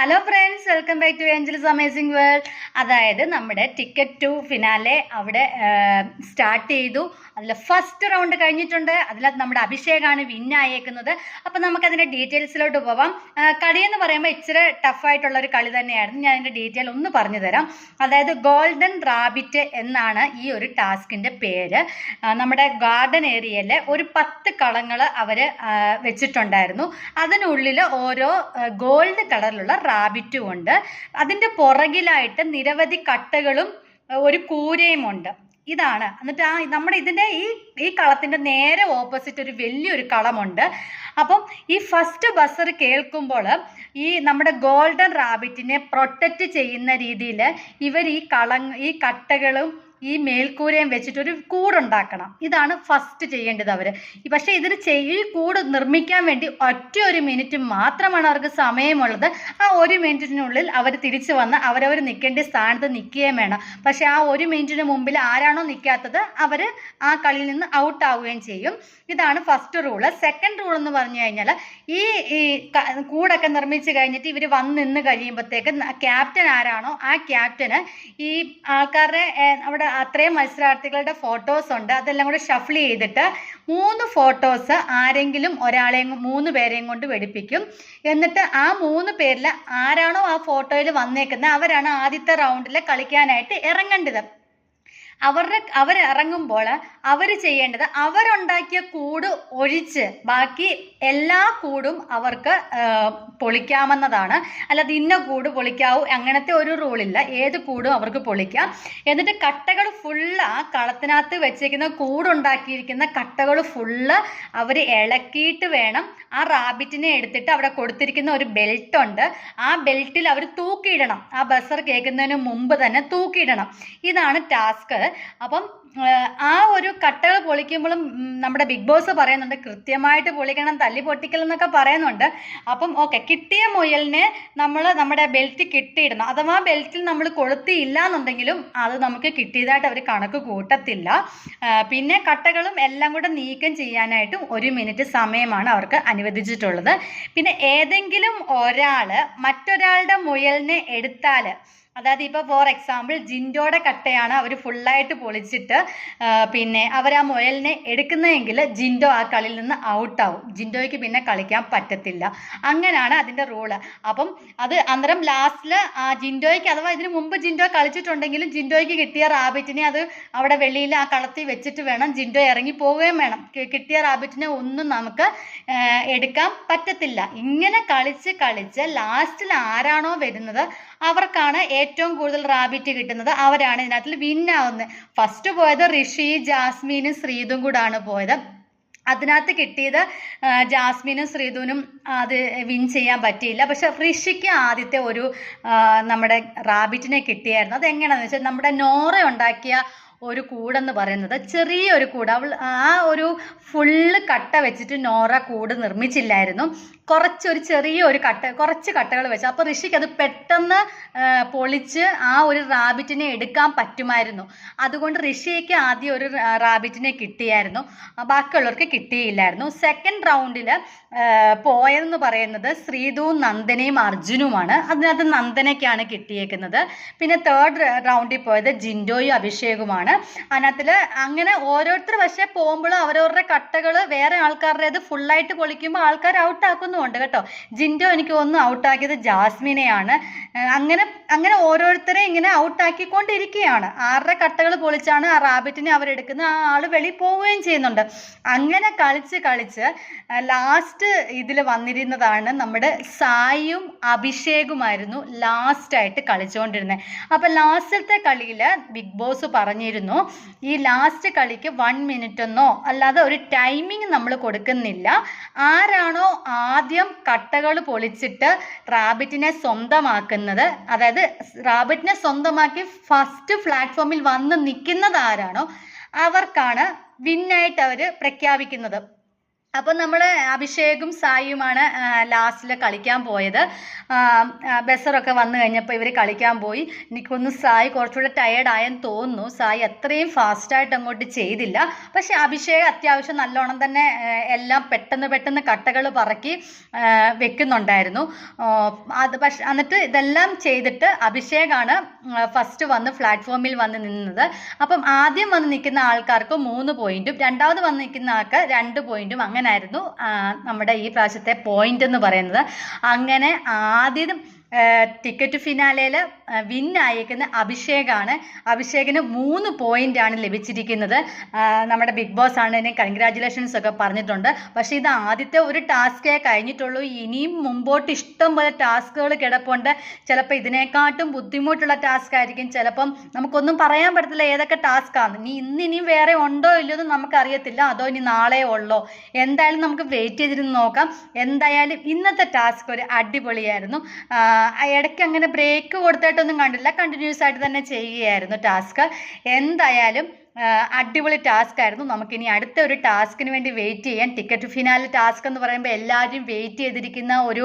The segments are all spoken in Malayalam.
Hello friends welcome back to angels amazing world അതായത് നമ്മുടെ ടിക്കറ്റ് ടു ഫിനാലെ അവിടെ സ്റ്റാർട്ട് ചെയ്തു. അതിൽ ഫസ്റ്റ് റൗണ്ട് കഴിഞ്ഞിട്ടുണ്ട്. അതിലകത്ത് നമ്മുടെ അഭിഷേകാണ് വിൻ ആയേക്കുന്നത്. അപ്പം നമുക്കതിന്റെ ഡീറ്റെയിൽസിലോട്ട് പോവാം. ആ, കളി എന്ന് പറയുമ്പോൾ ഇച്ചിരി ടഫായിട്ടുള്ള ഒരു കളി തന്നെയായിരുന്നു. ഞാൻ അതിന്റെ ഡീറ്റെയിൽ ഒന്ന് പറഞ്ഞു തരാം. അതായത് ഗോൾഡൻ റാബിറ്റ് എന്നാണ് ഈ ഒരു ടാസ്കിന്റെ പേര്. നമ്മുടെ ഗാർഡൻ ഏരിയയിൽ ഒരു പത്ത് കളങ്ങൾ അവർ വെച്ചിട്ടുണ്ടായിരുന്നു. അതിനുള്ളിൽ ഓരോ ഗോൾഡ് കളറിലുള്ള റാബിറ്റും ഉണ്ട്. അതിന്റെ പുറകിലായിട്ട് നിരവധി കട്ടകളും ഒരു കൂരയും ഉണ്ട്. ഇതാണ്. എന്നിട്ട് ആ നമ്മുടെ ഇതിന്റെ ഈ ഈ കളത്തിന്റെ നേരെ ഓപ്പോസിറ്റ് ഒരു വലിയൊരു കളമുണ്ട്. അപ്പം ഈ ഫസ്റ്റ് ബസർ കേൾക്കുമ്പോൾ ഈ നമ്മുടെ ഗോൾഡൻ റാബിറ്റിനെ പ്രൊട്ടക്റ്റ് ചെയ്യുന്ന രീതിയിൽ ഇവർ ഈ കള ഈ കട്ടകളും ഈ മേൽക്കൂരയും വെച്ചിട്ട് ഒരു കൂടുണ്ടാക്കണം. ഇതാണ് ഫസ്റ്റ് ചെയ്യേണ്ടത് അവർ പക്ഷേ ഇതിന് ഈ കൂട് നിർമ്മിക്കാൻ വേണ്ടി ഒറ്റ ഒരു മിനിറ്റ് മാത്രമാണ് അവർക്ക് സമയമുള്ളത്. ആ ഒരു മിനിറ്റിനുള്ളിൽ അവർ തിരിച്ചു വന്ന് അവരവർ നിൽക്കേണ്ട സ്ഥാനത്ത് നിൽക്കുകയും വേണം. പക്ഷേ ആ ഒരു മിനിറ്റിന് മുമ്പിൽ ആരാണോ നിൽക്കാത്തത് അവർ ആ കളിയിൽ നിന്ന് ഔട്ട് ആവുകയും ചെയ്യും. ഇതാണ് ഫസ്റ്റ് റൂൾ സെക്കൻഡ് റൂൾ എന്ന് പറഞ്ഞു കഴിഞ്ഞാൽ ഈ ഈ കൂടൊക്കെ നിർമ്മിച്ച് കഴിഞ്ഞിട്ട് ഇവർ വന്ന് നിന്ന് കഴിയുമ്പോഴത്തേക്ക് ക്യാപ്റ്റൻ ആരാണോ ആ ക്യാപ്റ്റന് ഈ ആൾക്കാരുടെ അവിടെ അത്രയും മത്സരാർത്ഥികളുടെ ഫോട്ടോസ് ഉണ്ട്. അതെല്ലാം കൂടെ ഷഫിൾ ചെയ്തിട്ട് മൂന്ന് ഫോട്ടോസ് ആരെങ്കിലും ഒരാളെയും മൂന്ന് പേരെയും കൊണ്ട് വെടിപ്പിക്കും. എന്നിട്ട് ആ മൂന്ന് പേരിൽ ആരാണോ ആ ഫോട്ടോയിൽ വന്നേക്കുന്നത് അവരാണ് ആദ്യത്തെ റൗണ്ടിൽ കളിക്കാനായിട്ട് ഇറങ്ങേണ്ടത്. അവരുടെ അവരിറങ്ങുമ്പോൾ അവർ ചെയ്യേണ്ടത് അവരുണ്ടാക്കിയ കൂട് ഒഴിച്ച് ബാക്കി എല്ലാ കൂടും അവർക്ക് പൊളിക്കാമെന്നതാണ്. അല്ലാതെ ഇന്ന കൂട് പൊളിക്കാവൂ അങ്ങനത്തെ ഒരു റൂളില്ല. ഏത് കൂടും അവർക്ക് പൊളിക്കാം. എന്നിട്ട് കട്ടകൾ ഫുള്ള് ആ കളത്തിനകത്ത് വെച്ചേക്കുന്ന കൂടുണ്ടാക്കിയിരിക്കുന്ന കട്ടകൾ ഫുള്ള് അവർ ഇളക്കിയിട്ട് വേണം. ആ റാബിറ്റിനെ എടുത്തിട്ട് അവിടെ കൊടുത്തിരിക്കുന്ന ഒരു ബെൽറ്റ് ഉണ്ട് ആ ബെൽറ്റിൽ അവർ തൂക്കിയിടണം. ആ ബസർ കേൾക്കുന്നതിന് മുമ്പ് തന്നെ തൂക്കിയിടണം. ഇതാണ് ടാസ്ക്. അപ്പം ആ, ഒരു കട്ടകൾ പൊളിക്കുമ്പോഴും നമ്മുടെ ബിഗ് ബോസ് പറയുന്നുണ്ട് കൃത്യമായിട്ട് പൊളിക്കണം തല്ലി പൊട്ടിക്കൽ എന്നൊക്കെ പറയുന്നുണ്ട്. അപ്പം ഓക്കെ കിട്ടിയ മുയലിനെ നമ്മൾ നമ്മുടെ ബെൽറ്റ് കിട്ടിയിടണം. അഥവാ ബെൽറ്റിൽ നമ്മൾ കൊളുത്തിയില്ല എന്നുണ്ടെങ്കിലും അത് നമുക്ക് കിട്ടിയതായിട്ട് അവർ കണക്ക് കൂട്ടത്തില്ല. പിന്നെ കട്ടകളും എല്ലാം കൂടെ നീക്കം ചെയ്യാനായിട്ടും ഒരു മിനിറ്റ് സമയമാണ് അവർക്ക് അനുവദിച്ചിട്ടുള്ളത്. പിന്നെ ഏതെങ്കിലും ഒരാൾ മറ്റൊരാളുടെ മുയലിനെ എടുത്താൽ അതായത് ഇപ്പോൾ ഫോർ എക്സാമ്പിൾ ജിൻഡോയുടെ കട്ടയാണ് അവർ ഫുള്ളായിട്ട് പൊളിച്ചിട്ട് പിന്നെ അവർ ആ മുയലിനെ എടുക്കുന്നതെങ്കിൽ ജിൻഡോ ആ കളിയിൽ നിന്ന് ഔട്ട് ഔട്ടാവും ജിൻഡോയ്ക്ക് പിന്നെ കളിക്കാൻ പറ്റത്തില്ല. അങ്ങനെയാണ് അതിന്റെ റൂൾ അപ്പം അത് അന്നേരം ലാസ്റ്റിൽ ആ ജിൻഡോയ്ക്ക് അഥവാ ഇതിന് മുമ്പ് ജിൻഡോ കളിച്ചിട്ടുണ്ടെങ്കിലും ജിൻഡോയ്ക്ക് കിട്ടിയ റാബിറ്റിനെ അത് അവിടെ വെളിയിൽ ആ കളത്തിൽ വെച്ചിട്ട് വേണം ജിൻഡോ ഇറങ്ങി പോവുകയും വേണം. കിട്ടിയ റാബിറ്റിനെ ഒന്നും നമുക്ക് എടുക്കാൻ പറ്റത്തില്ല. ഇങ്ങനെ കളിച്ച് കളിച്ച് ലാസ്റ്റിൽ ആരാണോ വരുന്നത് അവർക്കാണ് ഏറ്റവും കൂടുതൽ റാബിറ്റ് കിട്ടുന്നത്. അവരാണ് ഇതിനകത്തിൽ വിന്നാവുന്നത് ഫസ്റ്റ് പോയത് ഋഷി ജാസ്മീനും ശ്രീതും കൂടാണ് പോയത്. അതിനകത്ത് കിട്ടിയത് ജാസ്മിനും ശ്രീധുനും അത് വിൻ ചെയ്യാൻ പറ്റിയില്ല. പക്ഷെ ഋഷിക്ക് ആദ്യത്തെ ഒരു നമ്മുടെ റാബിറ്റിനെ കിട്ടിയായിരുന്നു. അതെങ്ങനെയാണെന്ന് വെച്ചാൽ നമ്മുടെ നോറ ഉണ്ടാക്കിയ ഒരു കൂടെന്ന് പറയുന്നത്. ചെറിയൊരു കൂട്. അവൾ ആ ഒരു ഫുള്ള് കട്ട വെച്ചിട്ട് നോറ കൂട് നിർമ്മിച്ചില്ലായിരുന്നു. കുറച്ചൊരു ചെറിയ ഒരു കട്ട കുറച്ച് കട്ടകൾ വെച്ച്. അപ്പോൾ ഋഷിക്ക് അത് പെട്ടെന്ന് പൊളിച്ച് ആ ഒരു റാബിറ്റിനെ എടുക്കാൻ പറ്റുമായിരുന്നു. അതുകൊണ്ട് ഋഷിക്ക് ആദ്യം ഒരു റാബിറ്റിനെ കിട്ടിയായിരുന്നു. ബാക്കിയുള്ളവർക്ക് കിട്ടിയില്ലായിരുന്നു. സെക്കൻഡ് റൗണ്ടിൽ പോയതെന്ന് പറയുന്നത് ശ്രീധുവും നന്ദനയും അർജുനുമാണ്. അതിനകത്ത് നന്ദനയ്ക്കാണ് കിട്ടിയേക്കുന്നത്. പിന്നെ തേർഡ് റൗണ്ടിൽ പോയത് ജിൻഡോയും അഭിഷേകുമാണ്. അതിനകത്തിൽ അങ്ങനെ ഓരോരുത്തർ പക്ഷെ പോകുമ്പോൾ അവരവരുടെ കട്ടകൾ വേറെ ആൾക്കാരുടേത് ഫുള്ളായിട്ട് പൊളിക്കുമ്പോൾ ആൾക്കാർ ഔട്ടാക്കുന്നുമുണ്ട് കേട്ടോ. ജിൻഡോ എനിക്ക് ഒന്ന് ഔട്ടാക്കിയത് ജാസ്മിനെയാണ്. അങ്ങനെ അങ്ങനെ ഓരോരുത്തരെ ഇങ്ങനെ ഔട്ടാക്കിക്കൊണ്ടിരിക്കുകയാണ് ആരുടെ കട്ടകൾ പൊളിച്ചാണ് ആ റാബിറ്റിനെ അവരെടുക്കുന്നത്. ആ ആൾ വെളി പോവുകയും ചെയ്യുന്നുണ്ട്. അങ്ങനെ കളിച്ച് കളിച്ച് ലാസ്റ്റ് ഇതിൽ വന്നിരുന്നതാണ് നമ്മുടെ സായിയും അഭിഷേകുമായിരുന്നു ലാസ്റ്റായിട്ട് കളിച്ചുകൊണ്ടിരുന്നത് അപ്പം ലാസ്റ്റത്തെ കളിയിൽ ബിഗ് ബോസ് പറഞ്ഞിരുന്നു ഈ ലാസ്റ്റ് കളിക്ക് വൺ മിനിറ്റ് എന്നോ അല്ലാതെ ഒരു ടൈമിംഗ് നമ്മൾ കൊടുക്കുന്നില്ല. ആരാണോ ആദ്യം കട്ടകൾ പൊളിച്ചിട്ട് റാബിറ്റിനെ സ്വന്തമാക്കുന്നത്? അതായത് റാബിറ്റിനെ സ്വന്തമാക്കി ഫസ്റ്റ് പ്ലാറ്റ്ഫോമിൽ വന്ന് നിൽക്കുന്നത് ആരാണോ? അവർക്കാണ് വിന്നായിട്ട് അവർ പ്രഖ്യാപിക്കുന്നത്. അപ്പം നമ്മൾ അഭിഷേകും സായിയുമാണ് ലാസ്റ്റിൽ കളിക്കാൻ പോയത്. ബസറൊക്കെ വന്നു കഴിഞ്ഞപ്പോൾ ഇവർ കളിക്കാൻ പോയി. എനിക്കൊന്ന് സായി കുറച്ചുകൂടെ ടയേർഡായെന്ന് തോന്നുന്നു. സായി അത്രയും ഫാസ്റ്റായിട്ട് അങ്ങോട്ട് ചെയ്തില്ല. പക്ഷെ അഭിഷേക് അത്യാവശ്യം നല്ലോണം തന്നെ എല്ലാം പെട്ടെന്ന് പെട്ടെന്ന് കട്ടകൾ പറക്കി വെക്കുന്നുണ്ടായിരുന്നു. അത് പക്ഷെ എന്നിട്ട് ഇതെല്ലാം ചെയ്തിട്ട് അഭിഷേകാണ് ഫസ്റ്റ് വന്ന് പ്ലാറ്റ്ഫോമിൽ വന്ന് നിന്നത്. അപ്പം ആദ്യം വന്ന് നിൽക്കുന്ന ആൾക്കാർക്ക് മൂന്ന് പോയിന്റും രണ്ടാമത് വന്ന് നിൽക്കുന്ന ആൾക്ക് രണ്ട് പോയിന്റും അങ്ങനായിരുന്നു നമ്മുടെ ഈ പ്രാവശ്യത്തെ പോയിന്റ് എന്ന് പറയുന്നത്. അങ്ങനെ ആദ്യം ടിക്കറ്റ് ഫിനാലയിൽ വിൻ ആയേക്കുന്ന അഭിഷേകാണ്. അഭിഷേകിന് മൂന്ന് പോയിന്റ് ആണ് ലഭിച്ചിരിക്കുന്നത് നമ്മുടെ ബിഗ് ബോസ് ആണ് എന്നെ കൺഗ്രാറ്റുലേഷൻസ് ഒക്കെ പറഞ്ഞിട്ടുണ്ട്. പക്ഷേ ഇത് ആദ്യത്തെ ഒരു ടാസ്കേ കഴിഞ്ഞിട്ടുള്ളൂ. ഇനിയും മുമ്പോട്ട് ഇഷ്ടം പോലെ ടാസ്കുകൾ കിടപ്പുണ്ട്. ചിലപ്പോൾ ഇതിനെക്കാട്ടും ബുദ്ധിമുട്ടുള്ള ടാസ്ക് ആയിരിക്കും. ചിലപ്പം നമുക്കൊന്നും പറയാൻ പറ്റത്തില്ല ഏതൊക്കെ ടാസ്ക്കാണ് ഇനി ഇന്ന് ഇനിയും വേറെ ഉണ്ടോ ഇല്ലയോ എന്ന് നമുക്കറിയത്തില്ല. അതോ ഇനി നാളെ ഉള്ളോ? എന്തായാലും നമുക്ക് വെയിറ്റ് ചെയ്തിരുന്ന് നോക്കാം. എന്തായാലും ഇന്നത്തെ ടാസ്ക് ഒരു അടിപൊളിയായിരുന്നു. ഇടയ്ക്ക് അങ്ങനെ ബ്രേക്ക് കൊടുത്തിട്ടൊന്നും കണ്ടില്ല. കണ്ടിന്യൂസ് ആയിട്ട് തന്നെ ചെയ്യുകയായിരുന്നു ടാസ്ക് എന്തായാലും അടിപൊളി ടാസ്ക് ആയിരുന്നു. നമുക്കിനി അടുത്ത ഒരു ടാസ്കിന് വേണ്ടി വെയിറ്റ് ചെയ്യാൻ ടിക്കറ്റ് ഫിനാലി ടാസ്ക് എന്ന് പറയുമ്പോൾ എല്ലാവരും വെയിറ്റ് ചെയ്തിരിക്കുന്ന ഒരു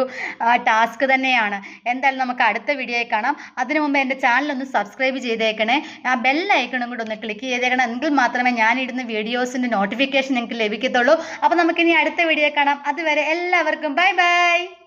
ടാസ്ക് തന്നെയാണ്. എന്തായാലും നമുക്ക് അടുത്ത വീഡിയോയിൽ കാണാം. അതിനു മുമ്പ് എന്റെ ചാനൽ ഒന്ന് സബ്സ്ക്രൈബ് ചെയ്തേക്കണേ. ആ ബെൽ ഐക്കണും കൂടെ ഒന്ന് ക്ലിക്ക് ചെയ്തേക്കണം. എങ്കിൽ മാത്രമേ ഞാൻ ഇടുന്ന വീഡിയോസിന്റെ നോട്ടിഫിക്കേഷൻ നിങ്ങൾക്ക് ലഭിക്കത്തുള്ളൂ. അപ്പോൾ നമുക്കിനി അടുത്ത വീഡിയോ കാണാം. അതുവരെ എല്ലാവർക്കും ബൈ ബൈ